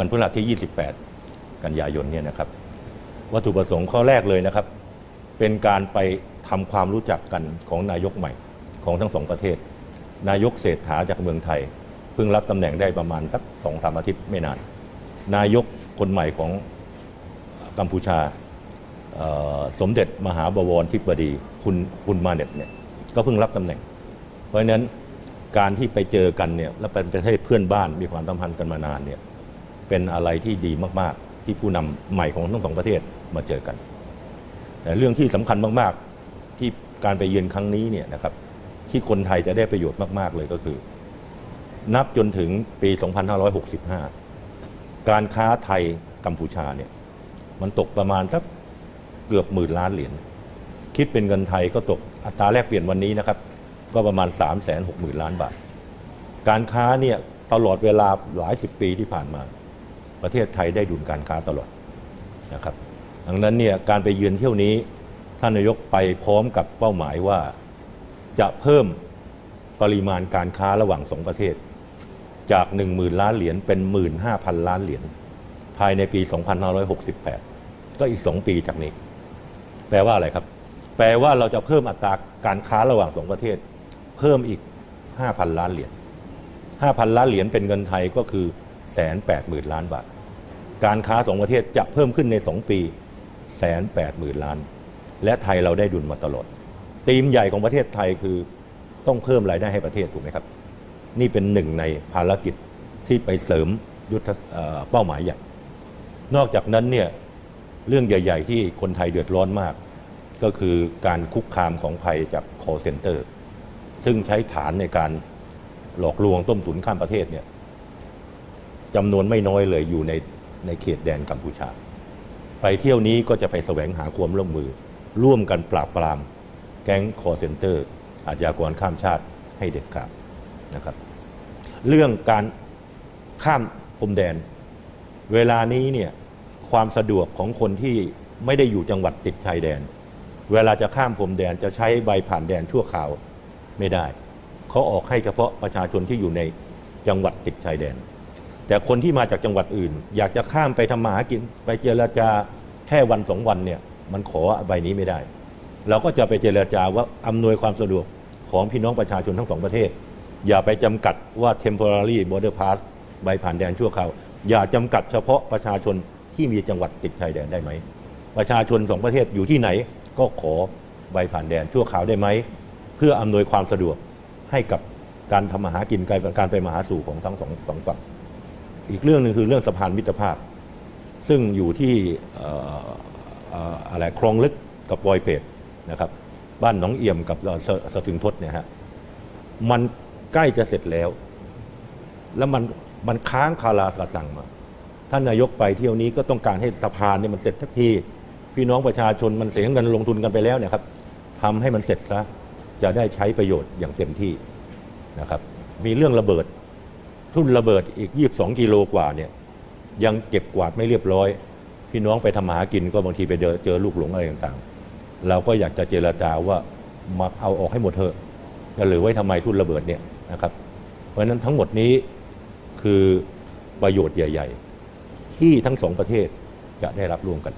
วันพฤหัสที่ 28 กันยายนเนี่ยนะครับ วัตถุประสงค์ข้อแรกเลยนะครับ เป็นการไปทำความรู้จักกันของนายกใหม่ของทั้งสองประเทศ นายกเศรษฐาจากเมืองไทย เพิ่งรับตำแหน่งได้ประมาณสักสองสามอาทิตย์ไม่นาน นายกคนใหม่ของกัมพูชาสมเด็จมหาบวรทิบดีคุณคุณมาเน็ตเนี่ยก็เพิ่งรับตำแหน่ง เพราะฉะนั้นการที่ไปเจอกันเนี่ยและเป็นประเทศเพื่อนบ้านมีความสัมพันธ์กันมานานเนี่ย เป็นอะไรที่ดีมากๆ ที่ผู้นำใหม่ของทั้งสองประเทศมาเจอกัน แต่เรื่องที่สำคัญมากๆที่การไปเยือนครั้งนี้เนี่ยนะครับที่คนไทยจะได้ประโยชน์มาก ๆ เลยก็คือ นับจนถึงปี 2565 การค้าไทยกัมพูชาเนี่ยมันตกประมาณสักเกือบหมื่นล้านเหรียญคิดเป็นเงินไทยก็ตกอัตราแลกเปลี่ยนวันนี้นะครับ ก็ประมาณ 3 6 0 0 0 0 ล้านบาท การค้าเนี่ยตลอดเวลาหลายสิบปีที่ผ่านมา ประเทศไทยได้ดุลการค้าตลอดนะครับดังนั้นเนี่ยการไปเยือนเที่ยวนี้ท่านนายกไปพร้อมกับเป้าหมายว่าจะเพิ่มปริมาณการค้าระหว่างสองประเทศ จาก 1 0,000 ล้านเหรียญเป็น 15,000 ล้านเหรียญภายในปี 2568 ก็อีก 2 ปีจากนี้ แปลว่าอะไรครับ แปลว่าเราจะเพิ่มอัตราการค้าระหว่างสองประเทศ เพิ่มอีก 5,000 ล้านเหรียญ5,000 ล้านเหรียญเป็นเงินไทยก็คือ แสนแปดหมื่นล้านบาท การค้าสองประเทศจะเพิ่มขึ้นใน 2 ปีแสนแปดหมื่นล้าน และไทยเราได้ดุลมาตลอดธีมใหญ่ของประเทศไทยคือต้องเพิ่มรายได้ให้ประเทศถูกไหมครับ นี่เป็นหนึ่งในภารกิจที่ไปเสริมยุทธเอ่อเป้าหมายใหญ่ นอกจากนั้นเนี่ยเรื่องใหญ่ ๆ ที่คนไทยเดือดร้อนมาก ก็คือการคุกคามของภัยจาก call center ซึ่งใช้ฐานในการหลอกลวงต้มตุ๋นข้ามประเทศเนี่ย จำนวนไม่น้อยเลยอยู่ในในเขตแดนกัมพูชา ไปเที่ยวนี้ก็จะไปแสวงหาความร่วมมือ ร่วมกันปราบปราม แก๊ง call center อาชญากรข้ามชาติให้เด็ดขาดนะครับ เรื่องการข้ามพรมแดน เวลานี้เนี่ยความสะดวกของคนที่ไม่ได้อยู่จังหวัดติดชายแดน เวลาจะข้ามพรมแดนจะใช้ใบผ่านแดนชั่วคราวไม่ได้เขาออกให้เฉพาะประชาชนที่อยู่ในจังหวัดติดชายแดน แต่คนที่มาจากจังหวัดอื่น อยากจะข้ามไปทำมาหากินไปเจรจาแค่วันสองวันเนี่ยมันขอใบนี้ไม่ได้ เราก็จะไปเจรจาว่าอำนวยความสะดวกของพี่น้องประชาชนทั้งสองประเทศ อย่าไปจำกัดว่า temporary border pass ใบผ่านแดนชั่วคราวอย่าจำกัดเฉพาะประชาชนที่มีจังหวัดติดชายแดนได้ไหม ประชาชนสองประเทศอยู่ที่ไหนก็ขอใบผ่านแดนชั่วคราวได้ไหม เพื่ออำนวยความสะดวกให้กับการทำมาหากินการไปมาหาสู่ของทั้งสองสองฝั่ง อีกเรื่องหนึ่งคือเรื่องสะพานมิตรภาพ ซึ่งอยู่ที่อะไรคลองลึกกับปอยเป็ดนะครับ บ้านหนองเอี่ยมกับสสะถึงทศเนี่ยฮะมันใกล้จะเสร็จแล้ว แล้วมันมันค้างคาราสาสั่งมาท่านนายกไปเที่ยวนี้ก็ต้องการให้สะพานเนี่ยมันเสร็จทักทีพี่น้องประชาชนมันเสียเงินลงทุนกันไปแล้วเนี่ยครับทำให้มันเสร็จซะจะได้ใช้ประโยชน์อย่างเต็มที่นะครับ มีเรื่องระเบิด ทุ่นระเบิดอีก 22 กิโลกว่าเนี่ยยังเก็บกวาดไม่เรียบร้อย พี่น้องไปทำหากินก็บางทีไปเจอเจอลูกหลงอะไรต่างๆ เราก็อยากจะเจรจาว่ามาเอาออกให้หมดเถอะจะเหลือไว้ทำไมทุ่นระเบิดเนี่ยนะครับ เพราะฉะนั้นทั้งหมดนี้คือประโยชน์ใหญ่ ๆ ที่ทั้งสองประเทศจะได้รับร่วมกัน